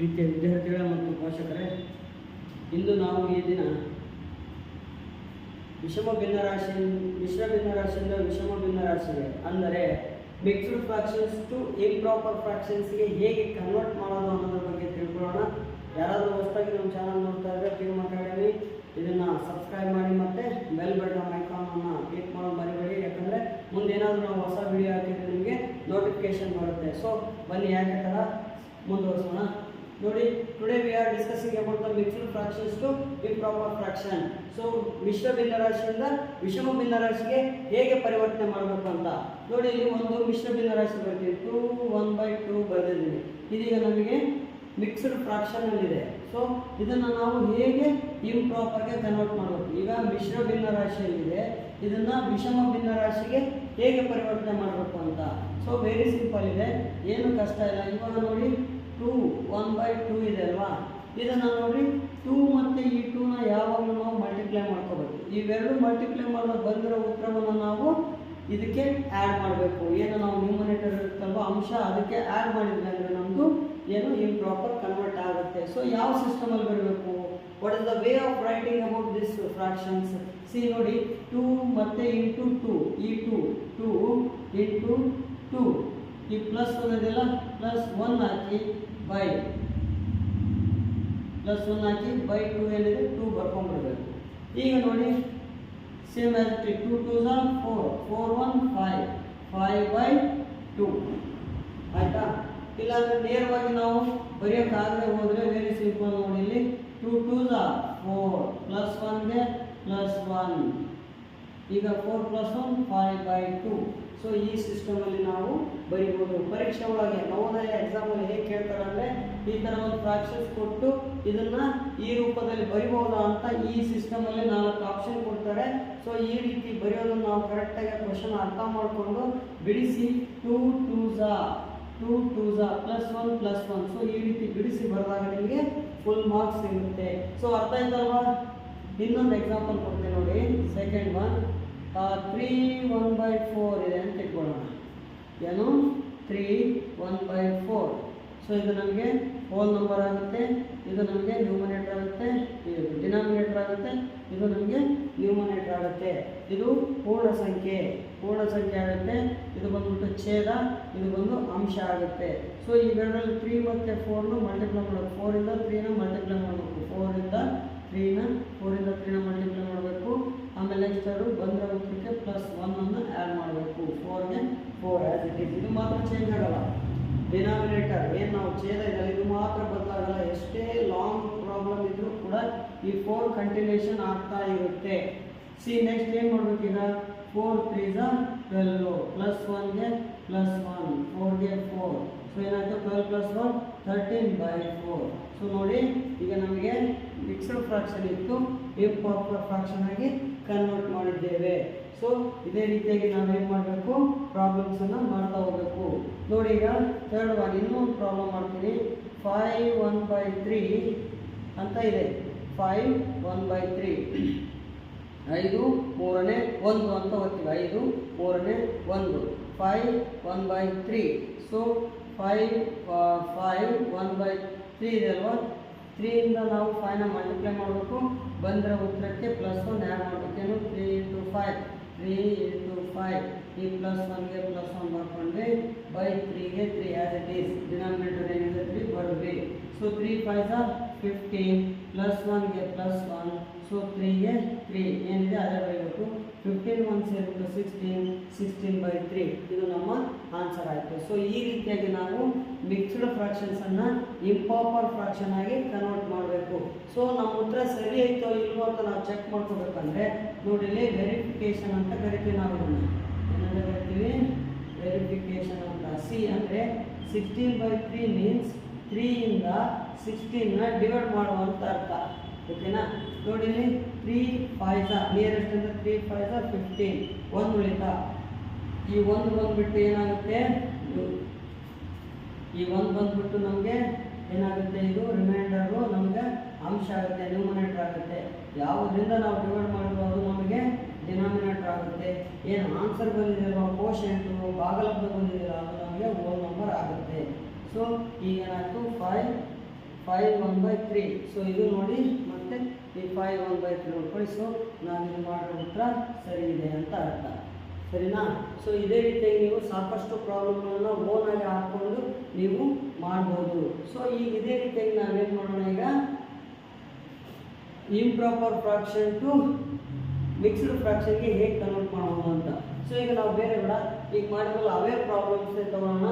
ಪ್ರೀತಿಯ ವಿದ್ಯಾರ್ಥಿಗಳ ಮತ್ತು ಪೋಷಕರೇ, ಇಂದು ನಾವು ಈ ದಿನ ವಿಷಮ ಭಿನ್ನರಾಶಿ ಮಿಶ್ರ ಭಿನ್ನರಾಶಿಯಿಂದ ವಿಷಮ ಭಿನ್ನರಾಶಿಗೆ ಅಂದರೆ ಮಿಕ್ಸ್ಡ್ ಫ್ರಾಕ್ಷನ್ಸ್ ಟು ಇಂಪ್ರಾಪರ್ ಫ್ರಾಕ್ಷನ್ಸ್ಗೆ ಹೇಗೆ ಕನ್ವರ್ಟ್ ಮಾಡೋದು ಅನ್ನೋದ್ರ ಬಗ್ಗೆ ತಿಳ್ಕೊಳ್ಳೋಣ. ಯಾರಾದರೂ ಹೊಸದಾಗಿ ನಮ್ಮ ಚಾನಲ್ ನೋಡ್ತಾ ಇದ್ದರೆ ಎಂ ಅಕಾಡೆಮಿ ಇದನ್ನು ಸಬ್ಸ್ಕ್ರೈಬ್ ಮಾಡಿ ಮತ್ತು ಬೆಲ್ ಬಟನ್ ಐಕಾನನ್ನು ಕ್ಲಿಕ್ ಮಾಡೋದು ಮರಿಬೇಡಿ. ಯಾಕಂದರೆ ಮುಂದೆ ಏನಾದರೂ ನಾವು ಹೊಸ ವಿಡಿಯೋ ಹಾಕಿದ್ರೆ ನಿಮಗೆ ನೋಟಿಫಿಕೇಶನ್ ಬರುತ್ತೆ. ಸೊ ಬನ್ನಿ, ಯಾಕೆ ಥರ ಮುಂದುವರಿಸೋಣ. ನೋಡಿ today we discussing about the mixed fractions to improper fraction so ಮಿಶ್ರ ಭಿನ್ನರಾಶಿಯಿಂದ ವಿಷಮ ಭಿನ್ನರಾಶಿಗೆ ಹೇಗೆ ಪರಿವರ್ತನೆ ಮಾಡಬೇಕು ಅಂತ. ನೋಡಿ, ಇಲ್ಲಿ ಒಂದು ಮಿಶ್ರ ಭಿನ್ನರಾಶಿ ಬರ್ತೀವಿ ಟೂ ಒನ್ ಬೈ ಟೂ ಬರೆದಿದ್ದೀನಿ ಇದೀಗ ನಮಗೆ ಮಿಕ್ಸ್ಡ್ ಫ್ರಾಕ್ಷನ್ ಅಲ್ಲಿದೆ. ಸೊ ಇದನ್ನು ನಾವು ಹೇಗೆ ಇಂಪ್ರಾಪರ್ಗೆ ಕನ್ವರ್ಟ್ ಮಾಡಬೇಕು? ಈಗ ಮಿಶ್ರ ಭಿನ್ನರಾಶಿಯಲ್ಲಿದೆ ಇದನ್ನು ವಿಷಮ ಭಿನ್ನರಾಶಿಗೆ ಹೇಗೆ ಪರಿವರ್ತನೆ ಮಾಡಬೇಕು ಅಂತ. ಸೊ ವೆರಿ ಸಿಂಪಲ್ ಇದೆ. ಏನು ಕಷ್ಟ ಇಲ್ಲ. ಇವಾಗ ನೋಡಿ ಟೂ ಒನ್ ಬೈ ಟೂ ಇದೆ ಅಲ್ವಾ? ಇದನ್ನು ನೋಡಿ ಟೂ ಮತ್ತು ಈ ಟೂನ ಯಾವಾಗಲೂ ನಾವು ಮಲ್ಟಿಪ್ಲೈ ಮಾಡ್ಕೋಬೇಕು. ಇವೆರಡು ಮಲ್ಟಿಪ್ಲೈ ಮಾಡೋದು ಬಂದಿರೋ ಉತ್ತರವನ್ನು ನಾವು ಇದಕ್ಕೆ ಆ್ಯಡ್ ಮಾಡಬೇಕು. ಏನು ನಾವು ನ್ಯೂಮನೇಟರ್ ಇರುತ್ತಲ್ವ ಅಂಶ ಅದಕ್ಕೆ ಆ್ಯಡ್ ಮಾಡಿದ್ರೆ ಅಂದರೆ ನಮ್ಮದು ಏನು ಇಂಪ್ರಾಪರ್ ಕನ್ವರ್ಟ್ ಆಗುತ್ತೆ. ಸೊ ಯಾವ ಸಿಸ್ಟಮಲ್ಲಿ ಬರಬೇಕು? What is the way of writing about this fractions see ನೋಡಿ ಟೂ ಮತ್ತು ಇಂಟು ಟೂ ಈ ಟೂ ಟೂ ಇಂಟು ಟೂ ಈ ಪ್ಲಸ್ ಒಂದಿದೆಯಲ್ಲ ಪ್ಲಸ್ ಒನ್ ಹಾಕಿ ಬೈ ಪ್ಲಸ್ ಒನ್ ಹಾಕಿ ಬೈ ಟೂ ಏನಿದೆ ಟೂ ಬರ್ಕೊಂಡ್ಬಿಡ್ಬೇಕು ಈಗ ನೋಡಿ same as to two Jha four four one five five by two ಆಯಿತಾ ಇಲ್ಲಾಂದ್ರೆ ನೇರವಾಗಿ ನಾವು ಬರೆಯೋಕ್ಕಾಗದೆ ಹೋದರೆ ವೆರಿ ಸಿಂಪಲ್ ನೋಡಿ ಇಲ್ಲಿ ಟೂ ಟೂ ಝಾ ಫೋರ್ ಪ್ಲಸ್ ಒನ್ಗೆ ಪ್ಲಸ್ ಒನ್ ಈಗ four plus one five by two so ಈ ಸಿಸ್ಟಮಲ್ಲಿ ನಾವು ಬರಿಬೋದು. ಪರೀಕ್ಷೆ ಒಳಗೆ ನವೋದಯ ಎಕ್ಸಾಮಲ್ಲಿ ಹೇಗೆ ಕೇಳ್ತಾರೆ ಅಂದರೆ ಈ ಥರ ಒಂದು ಫ್ರಾಕ್ಷನ್ಸ್ ಕೊಟ್ಟು ಇದನ್ನು ಈ ರೂಪದಲ್ಲಿ ಬರಿಬೋದಾ ಅಂತ ಈ ಸಿಸ್ಟಮಲ್ಲಿ ನಾಲ್ಕು ಆಪ್ಷನ್ ಕೊಡ್ತಾರೆ. ಸೊ ಈ ರೀತಿ ಬರೆಯೋದನ್ನು ನಾವು ಕರೆಕ್ಟಾಗಿ ಕ್ವಶನ್ ಅರ್ಥ ಮಾಡಿಕೊಂಡು ಬಿಡಿಸಿ ಟೂ ಟೂ ಝಾ two two Jha plus one plus one so ಈ ರೀತಿ ಬಿಡಿಸಿ ಬರೆದಾಗ ನಿಮಗೆ ಫುಲ್ ಮಾರ್ಕ್ಸ್ ಸಿಗುತ್ತೆ. ಸೊ ಅರ್ಥ ಆಯ್ತಲ್ವಾ? ಇನ್ನೊಂದು ಎಕ್ಸಾಂಪಲ್ ಕೊಡ್ತೀನಿ ನೋಡಿ. Second one three one by four ಇದೆ ಅಂತ ಇಟ್ಕೊಳ್ಳೋಣ ಏನು? Three one by four so ಇದು ನಮಗೆ ಹೋಲ್ ನಂಬರ್ ಆಗುತ್ತೆ, ಇದು ನಮಗೆ ನ್ಯೂಮನೇಟರ್ ಆಗುತ್ತೆ, ಇದು ಡಿನಾಮಿನೇಟರ್ ಆಗುತ್ತೆ, ಇದು ನಮಗೆ ನ್ಯೂಮನೇಟರ್ ಆಗುತ್ತೆ. ಇದು ಪೂರ್ಣ ಸಂಖ್ಯೆ. ಪೂರ್ಣ ಸಂಖ್ಯೆ ಆಗುತ್ತೆ, ಇದು ಬಂದ್ಬಿಟ್ಟು ಛೇದ, ಇದು ಬಂದು ಅಂಶ ಆಗುತ್ತೆ. ಸೊ ಇವೆರಡರಲ್ಲಿ ತ್ರೀ ಮತ್ತು ಫೋರ್ನು ಮಲ್ಟಿಪ್ಲೈ ಮಾಡಬೇಕು ಫೋರಿಂದ ತ್ರೀನ ಮಲ್ಟಿಪ್ಲೈ ಮಾಡಬೇಕು ಫೋರಿಂದ ತ್ರೀನ ಫೋರಿಂದ ತ್ರೀನ ಮಲ್ಟಿಪ್ಲೈ ಮಾಡಬೇಕು ಆಮೇಲೆ ನೆಕ್ಸ್ಟ್ ಅವರು ಬಂದಿರೋ ಉತ್ತರಕ್ಕೆ ಪ್ಲಸ್ ಒನ್ನನ್ನು ಆ್ಯಡ್ ಮಾಡಬೇಕು ಫೋರ್ಗೆ ಫೋರ್ ಆ್ಯಸ್ ಇಟ್ ಈಸ್ ಇದು ಮಾತ್ರ ಚೇಂಜ್ ಆಗಲ್ಲ. ಡಿನಾಮಿನೇಟರ್ ಏನು ನಾವು ಛೇದ ಇದೆ ಇದು ಮಾತ್ರ ಬದಲಾಗಲ್ಲ ಎಷ್ಟೇ ಲಾಂಗ್ ಪ್ರಾಬ್ಲಮ್ ಇದ್ರೂ ಕೂಡ ಈ ಫೋರ್ ಕಂಟಿನ್ಯೂಷನ್ ಆಗ್ತಾ ಇರುತ್ತೆ. ಸಿ ನೆಕ್ಸ್ಟ್ ಏನು ಮಾಡ್ಬೇಕೀಗ ಫೋರ್ ತ್ರೀಸ ಟ್ವೆಲ್ ಪ್ಲಸ್ ಒನ್ಗೆ ಪ್ಲಸ್ ಒನ್ ಫೋರ್ಗೆ ಫೋರ್ ಸೊ ಏನಾಯ್ತು? Twelve plus one thirteen by four so ನೋಡಿ, ಈಗ ನಮಗೆ ಮಿಕ್ಸಡ್ ಫ್ರಾಕ್ಷನ್ ಇತ್ತು ಇಂಪಾಪರ್ ಫ್ರಾಕ್ಷನ್ ಆಗಿ ಕನ್ವರ್ಟ್ ಮಾಡಿದ್ದೇವೆ. ಸೊ ಇದೇ ರೀತಿಯಾಗಿ ನಾವೇನು ಮಾಡಬೇಕು? ಪ್ರಾಬ್ಲಮ್ಸನ್ನು ಮಾಡ್ತಾ ಹೋಗಬೇಕು. ನೋಡಿ, ಈಗ ಥರ್ಡ್ ಒನ್ ಇನ್ನೂ ಪ್ರಾಬ್ಲಮ್ ಮಾಡ್ತೀನಿ. ಫೈವ್ ಒನ್ ಬೈ ತ್ರೀ ಅಂತ ಇದೆ. ಫೈವ್ ಒನ್ ಬೈ ತ್ರೀ ಐದು, ಮೂರನೇ ಒಂದು ಅಂತ ಓದ್ತೀವಿ. ಐದು, ಮೂರನೇ ಒಂದು. Five one by three so five five one by three ಇದೆ ಅಲ್ವಾ? ತ್ರೀಯಿಂದ ನಾವು ಫೈವ್ನ ಮಲ್ಟಿಪ್ಲೈ ಮಾಡಬೇಕು. ಬಂದಿರೋ ಉತ್ತರಕ್ಕೆ plus one add ಮಾಡಬೇಕೇನು three into five three into five ಈ ಪ್ಲಸ್ ಒನ್ಗೆ ಪ್ಲಸ್ ಒನ್ ಬರ್ಕೊಂಡ್ವಿ by ತ್ರೀಗೆ three as it is denominator ಏನಿದೆ ತ್ರೀ ಬರಲಿ ಸೊ ತ್ರೀ ಫೈವ್ ಝ ಫಿಫ್ಟೀನ್ ಪ್ಲಸ್ ಒನ್ಗೆ ಪ್ಲಸ್ ಒನ್ ಸೊ ತ್ರೀಗೆ ತ್ರೀ ಏನಿದೆ? ಅದೇ ಬರೀಬೇಕು. ಫಿಫ್ಟೀನ್ ಒನ್ ಸೇರಿಬಿಟ್ಟು ಸಿಕ್ಸ್ಟೀನ್ ಸಿಕ್ಸ್ಟೀನ್ ಬೈ ತ್ರೀ ಇದು ನಮ್ಮ ಆನ್ಸರ್ ಆಯಿತು. ಸೊ ಈ ರೀತಿಯಾಗಿ ನಾವು ಮಿಕ್ಸ್ಡ್ ಫ್ರಾಕ್ಷನ್ಸನ್ನು ಇಂಪಾಪರ್ ಫ್ರಾಕ್ಷನ್ ಆಗಿ ಕನ್ವರ್ಟ್ ಮಾಡಬೇಕು. ಸೊ ನಮ್ಮ ಉತ್ತರ ಸರಿ ಆಯಿತೋ ಇಲ್ವೋ ಅಂತ ನಾವು ಚೆಕ್ ಮಾಡ್ಕೋಬೇಕಂದ್ರೆ ನೋಡಿ ಇಲ್ಲಿ ವೆರಿಫಿಕೇಶನ್ ಅಂತ ಕರಿತೀವಿ ನಾವು ಏನಂತ ಕರಿತೀವಿ? ವೆರಿಫಿಕೇಶನ್ ಅಂತ. ಸಿ ಅಂದರೆ ಸಿಕ್ಸ್ಟೀನ್ ಬೈ ತ್ರೀ ಮೀನ್ಸ್ ತ್ರೀಯಿಂದ ಸಿಕ್ಸ್ಟೀನ್ನ ಡಿವೈಡ್ ಮಾಡುವಂಥ ಅರ್ಥ. ಓಕೆನಾ ನೋಡಿ ತ್ರೀ ಝ ನಿಯರೆಸ್ಟ್ ಅಂದರೆ ತ್ರೀ ಝ ಫಿಫ್ಟೀನ್ ಒಂದು ಉಳಿತ? ಈ ಒಂದು ಬಂದ್ಬಿಟ್ಟು ಏನಾಗುತ್ತೆ? ಈ ಒಂದು ಬಂದ್ಬಿಟ್ಟು ನಮಗೆ ಏನಾಗುತ್ತೆ ಇದು? ರಿಮೈಂಡರು ನಮಗೆ ಅಂಶ ಆಗುತ್ತೆ ನ್ಯೂಮನೇಟರ್ ಆಗುತ್ತೆ. ಯಾವುದರಿಂದ ನಾವು ಡಿವೈಡ್ ಮಾಡಿದ್ರು ನಮಗೆ ಡಿನಾಮಿನೇಟರ್ ಆಗುತ್ತೆ. ಏನು ಆನ್ಸರ್ ಬಂದಿದೆಯಲ್ಲ ಕೋಶೆಂಟು ಭಾಗಲಬ್ಧ ಬಂದಿದೆಯಲ್ಲ, ಅದು ನಮಗೆ ಓಲ್ ನಂಬರ್ ಆಗುತ್ತೆ. ಸೊ ಈಗ ಏನಾಯಿತು five five one by three so ಇದು ನೋಡಿ ಮತ್ತೆ ಈ ಫೈವ್ ಒನ್ ಬೈ ತ್ರೀ ನೋಡ್ಕೊಳ್ಳಿ ಸೊ ನಾನು ಇದು ಮಾಡಿರೋ ಉತ್ತರ ಸರಿ ಇದೆ ಅಂತ ಅರ್ಥ. ಸರಿನಾ? ಸೊ ಇದೇ ರೀತಿಯಾಗಿ ನೀವು ಸಾಕಷ್ಟು ಪ್ರಾಬ್ಲಮ್ಗಳನ್ನ ಓನಾಗಿ ಹಾಕ್ಕೊಂಡು ನೀವು ಮಾಡ್ಬೋದು. ಸೊ ಈಗ ಇದೇ ರೀತಿಯಾಗಿ ನಾವೇನು ಮಾಡೋಣ ಈಗ? ಇಂಪ್ರಾಪರ್ ಫ್ರಾಕ್ಷನ್ ಟು ಮಿಕ್ಸ್ಡ್ ಫ್ರಾಕ್ಷನ್ಗೆ ಹೇಗೆ ಕನ್ವರ್ಟ್ ಮಾಡೋದು ಅಂತ. ಸೊ ಈಗ ನಾವು ಬೇರೆ ಬೇಡ, ಈಗ ಮಾಡಿದ್ರಲ್ಲ ಅವೇ ಪ್ರಾಬ್ಲಮ್ಸ್ ತಗೊಳ್ಳೋಣ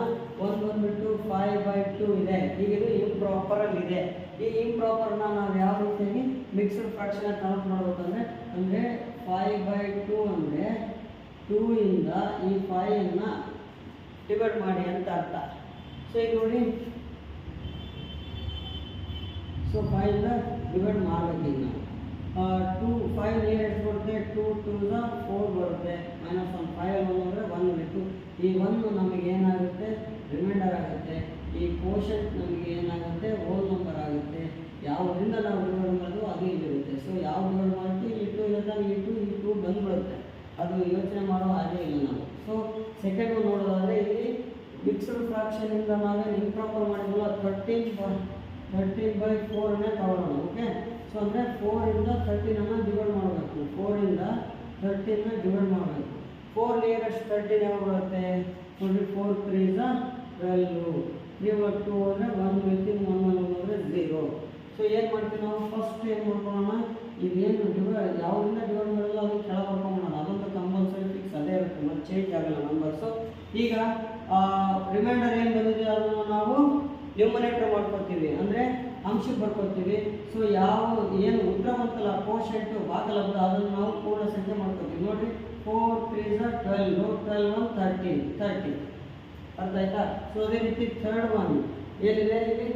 ಒಂದು ಬಂದುಬಿಟ್ಟು ಫೈವ್ ಬೈ ಟು ಇದೆ. ಈಗ ಇದು ಇಂಪ್ರಾಪರಲ್ಲಿ ಇದೆ. ಈ ಇಂಪ್ರಾಪರ್ನ ನಾವು ಫ್ರಾಕ್ಷನ್ ಕನ್ವರ್ಟ್ ಮಾಡ್ಬೇಕಂದ್ರೆ, ಅಂದರೆ ಫೈವ್ ಬೈ ಟೂ ಅಂದರೆ ಟೂ ಇಂದ ಈ ಫೈವನ್ನು ಡಿವೈಡ್ ಮಾಡಿ ಅಂತ ಅರ್ಥ. ಸೊ ಈಗ ನೋಡಿ. ಸೊ ಫೈವಿಂದ ಡಿವೈಡ್ ಮಾಡಬೇಕು ಟೂ ಫೈವ್ ಏನು ಎಷ್ಟು ಬರುತ್ತೆ ಟೂ ಟೂ ದ ಫೋರ್ ಬರುತ್ತೆ. ಮೈನಸ್ ಒನ್ ಫೈವ್ ಒನ್ ಅಂದರೆ ಒನ್ ಬೇಕು ಈ ಒಂದು ನಮಗೆ ಏನಾಗುತ್ತೆ? ರಿಮೈಂಡರ್ ಆಗುತ್ತೆ. ಈ ಕೋಶನ್ ನಮಗೆ ಏನಾಗುತ್ತೆ? ಹೋಲ್ ನಂಬರ್ ಆಗುತ್ತೆ. ಯಾವುದರಿಂದ ನಾವು ಡಿವೈಡ್ ಮಾಡೋದು? ಅದು ಇಲ್ಲಿರುತ್ತೆ ಸೊ ಯಾವ ಡಿವೈಡ್ ಮಾಡ್ತೀವಿ ಇದನ್ನ ಇರುತ್ತೆ ಈ ಬಂದು ಬಂದ್ಬಿಡುತ್ತೆ. ಅದು ಯೋಚನೆ ಮಾಡೋ ಹಾಗೆ ಇಲ್ಲ ನಾವು. ಸೊ ಸೆಕೆಂಡ್ ನೋಡೋದಾದರೆ ಇಲ್ಲಿ ಮಿಕ್ಸ್ಡ್ ಫ್ರಾಕ್ಷನಿಂದ ನಾವೇನು ಇಂಪ್ರಾಪರ್ ಮಾಡಿದ್ವಲ್ಲ ಥರ್ಟೀನ್ ಥರ್ಟೀನ್ ಬೈ ಫೋರನ್ನೇ ತಗೊಳ್ಳೋಣ ಓಕೆ ಸೊ ಅಂದರೆ ಫೋರಿಂದ ಥರ್ಟೀನನ್ನು ಡಿವೈಡ್ ಮಾಡಬೇಕು. ಫೋರಿಂದ ಥರ್ಟೀನ ಡಿವೈಡ್ ಮಾಡಬೇಕು. ಫೋರ್ ನಿಯರೆಸ್ಟ್ ಥರ್ಟೀನ್ ಯಾವಾಗ ಬರುತ್ತೆ? ನೋಡಿ four threes twelve three to ಅಂದರೆ ಒನ್ ವಿತಿನ್ ಒನ್ ಒನ್ ಅಂದರೆ ಝೀರೋ ಸೊ ಏನು ಮಾಡ್ತೀವಿ ನಾವು? ಫಸ್ಟ್ ಏನು ಮಾಡ್ಕೊಳ್ಳೋಣ ಇದೇನು ಡಿವೈಡ್ ಯಾವುದರಿಂದ ಡಿವೈಡ್ ಮಾಡಲ್ಲ ಅದನ್ನು ಕೆಳ ಬರ್ಕೊಂಬಿಡೋಣ ಅದಂತೂ ಕಂಪಲ್ಸರಿ ಫಿಕ್ಸ್ ಅದೇ ಇರುತ್ತೆ, ಮತ್ತು ಚೇಂಜ್ ಆಗಲ್ಲ ನಂಬರ್ಸು ಈಗ ರಿಮೈಂಡರ್ ಏನು ಬಂದಿದೆ ಅದನ್ನು ನಾವು ನ್ಯೂಮರೇಟರ್ ಮಾಡ್ಕೊತೀವಿ ಅಂದರೆ ಅಂಶಕ್ಕೆ ಬರ್ಕೊತೀವಿ ಸೊ ಯಾವ, ಏನು ಉತ್ತರ ಬಂತಲ್ಲ ಕೋಶೆಂಟು ಅದನ್ನು ನಾವು ಪೂರ್ಣ ಸಂಖ್ಯೆ ಮಾಡ್ಕೊತೀವಿ ನೋಡಿರಿ four three sir twelve twelve one thirteen thirty ಅರ್ಥ ಆಯ್ತಾ? ಸೊ ಅದೇ ರೀತಿ ಥರ್ಡ್ ಒನ್ ಏನಿದೆ ಇಲ್ಲಿ?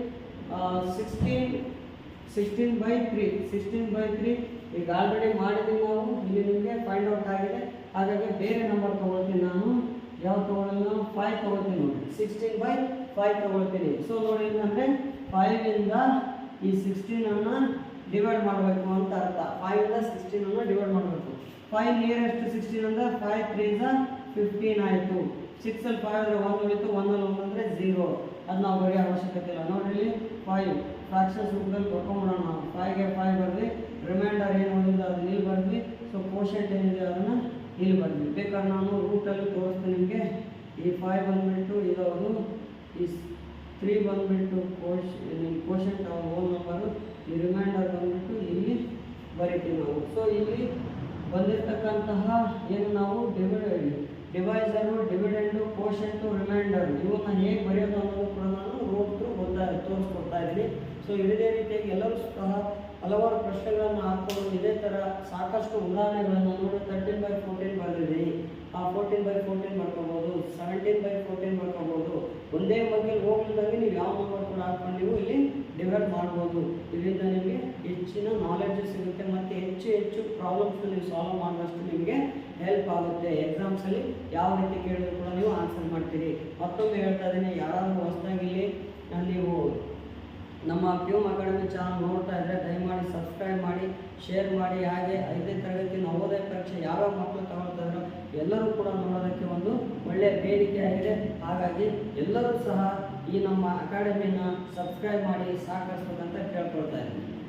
Sixteen sixteen by three sixteen by three ಈಗ ಆಲ್ರೆಡಿ ಮಾಡಿದ್ದೀವಿ ನಾವು. ಇಲ್ಲಿ ನಿಮಗೆ ಫೈಂಡ್ ಔಟ್ ಆಗಿದೆ. ಹಾಗಾಗಿ ಬೇರೆ ನಂಬರ್ ತೊಗೊಳ್ತೀನಿ ನಾನು. ಯಾವ ತೊಗೊಳ್ಳಿ ನಾನು ಫೈವ್ ತೊಗೊಳ್ತೀನಿ ನೋಡಿ. ಸಿಕ್ಸ್ಟೀನ್ ಬೈ ಫೈವ್ ತೊಗೊಳ್ತೀನಿ. ಸೊ ನೋಡಿ ಅಂದರೆ ಫೈವಿಂದ ಈ ಸಿಕ್ಸ್ಟೀನನ್ನು ಡಿವೈಡ್ ಮಾಡಬೇಕು ಅಂತ ಅರ್ಥ. ಫೈವಿಂದ ಸಿಕ್ಸ್ಟೀನನ್ನು ಡಿವೈಡ್ ಮಾಡಬೇಕು. ಫೈವ್ ನಿಯರೆಸ್ಟ್ ಸಿಕ್ಸ್ಟೀನ್ ಅಂದರೆ ಫೈವ್ ತ್ರೀಸ ಫಿಫ್ಟೀನ್ ಆಯಿತು. ಸಿಕ್ಸಲ್ಲಿ ಫೈವ್ ಅಂದರೆ ಒಂದು ಉಳಿತು ಒಂದಲ್ಲಿ ಒಂದು ಅಂದರೆ ಝೀರೋ ಅದು ನಾವು ಬರೆಯೋ ಅವಶ್ಯಕತೆ ಇಲ್ಲ. ನೋಡ್ರಿ ಫೈವ್ ಫ್ರಾಕ್ಷನ್ಸ್ ರೂಪದಲ್ಲಿ ಬರ್ಕೊಂಬಿಡೋಣ ನಾವು. ಫೈವ್ಗೆ ಫೈವ್ ಬರ್ರಿ ರಿಮೈಂಡರ್ ಏನು ಬಂದಿದೆ ಅದನ್ನ ಇಲ್ಲಿ ಬರ್ದ್ವಿ. ಸೊ ಕೋಶೆಂಟ್ ಏನಿದೆ ಅದನ್ನು ಇಲ್ಲಿ ಬರ್ದ್ವಿ. ಬೇಕಾದ್ರೆ ನಾನು ರೂಟಲ್ಲಿ ತೋರಿಸ್ತೀನಿ ನಿಮಗೆ. ಈ ಫೈವ್ ಬಂದುಬಿಟ್ಟು ಇದವರು ಈ ತ್ರೀ ಬಂದುಬಿಟ್ಟು ಕೋಶ್ ನಿಮ್ಮ ಕೋಶೆಂಟ್ ಓನ್ ನಂಬರು ಈ ರಿಮೈಂಡರ್ ಬಂದುಬಿಟ್ಟು ಇಲ್ಲಿ ಬರಿತೀವಿ ನಾವು. ಸೊ ಇಲ್ಲಿ ಬಂದಿರತಕ್ಕಂತಹ ಏನು ನಾವು divide divisor dividend quotient reminder ಇವನ್ನ ಹೇಗೆ ಬರೆಯೋದು ಅನ್ನೋದು ಕೂಡ ನಾನು ರೂಟ್ ಗೊತ್ತಾ, ತೋರಿಸ್ಕೊಡ್ತಾ ಇದ್ದೀನಿ. ಸೊ ಇದೇ ರೀತಿಯಾಗಿ ಎಲ್ಲರೂ ಸಹ ಹಲವಾರು ಪ್ರಶ್ನೆಗಳನ್ನು ಹಾಕೊಂಡು ಇದೇ ಥರ ಸಾಕಷ್ಟು ಉದಾಹರಣೆಗಳನ್ನು ನೋಡಿ ತರ್ಟೀನ್ ಬೈ ಫೋರ್ಟೀನ್ ಬರೆದಿದ್ದೀನಿ ಆ ಫೋರ್ಟೀನ್ ಬೈ ಫೋರ್ಟೀನ್ ಮಾಡ್ಕೋಬೋದು ಸೆವೆಂಟೀನ್ ಬೈ ಫೋರ್ಟೀನ್ ಮಾಡ್ಕೋಬೋದು. ಒಂದೇ ಬಗ್ಗೆ ಹೋಗ್ಲಿದ್ದಂಗೆ ನೀವು ಯಾವ ನಂಬರ್ ಕೂಡ ಹಾಕ್ಕೊಂಡು ನೀವು ಇಲ್ಲಿ ಡಿವೈಡ್ ಮಾಡ್ಬೋದು. ಇದರಿಂದ ನಿಮಗೆ ಹೆಚ್ಚಿನ ನಾಲೆಡ್ಜ್ ಸಿಗುತ್ತೆ ಮತ್ತು ಪ್ರಾಬ್ಲಮ್ಸ್ನ ನೀವು ಸಾಲ್ವ್ ಮಾಡಿದಷ್ಟು ನಿಮಗೆ ಹೆಲ್ಪ್ ಆಗುತ್ತೆ. ಎಕ್ಸಾಮ್ಸಲ್ಲಿ ಯಾವ ರೀತಿ ಕೇಳಿದ್ರು ಕೂಡ ನೀವು ಆನ್ಸರ್ ಮಾಡ್ತೀರಿ. ಮತ್ತೊಮ್ಮೆ ಹೇಳ್ತಾ ಇದ್ದೀನಿ, ಯಾರಾದರೂ ಹೊಸದಾಗಿ ಇಲ್ಲಿ ನೀವು ನಮ್ಮ ಪ್ಯೂಮ್ ಅಕಾಡೆಮಿ ಚಾನಲ್ ನೋಡ್ತಾ ಇದ್ದರೆ ದಯಮಾಡಿ ಸಬ್ಸ್ಕ್ರೈಬ್ ಮಾಡಿ ಶೇರ್ ಮಾಡಿ, ಹಾಗೆ ಐದನೇ ತರಗತಿ ನವೋದಯ ಪರೀಕ್ಷೆ ಯಾವ್ಯಾವ ಮಕ್ಕಳು ತಗೊಳ್ತಾ ಇದ್ರೋ, ಎಲ್ಲರೂ ಕೂಡ ನೋಡೋದಕ್ಕೆ ಒಂದು ಒಳ್ಳೆಯ ಬೇಡಿಕೆ ಆಗಿದೆ. ಹಾಗಾಗಿ ಎಲ್ಲರೂ ಸಹ ಈ ನಮ್ಮ ಅಕಾಡೆಮಿನ ಸಬ್ಸ್ಕ್ರೈಬ್ ಮಾಡಿ, ಸಹಕರಿಸ್ಬೇಕಂತ ಕೇಳ್ಕೊಳ್ತಾ ಇದ್ದೀನಿ.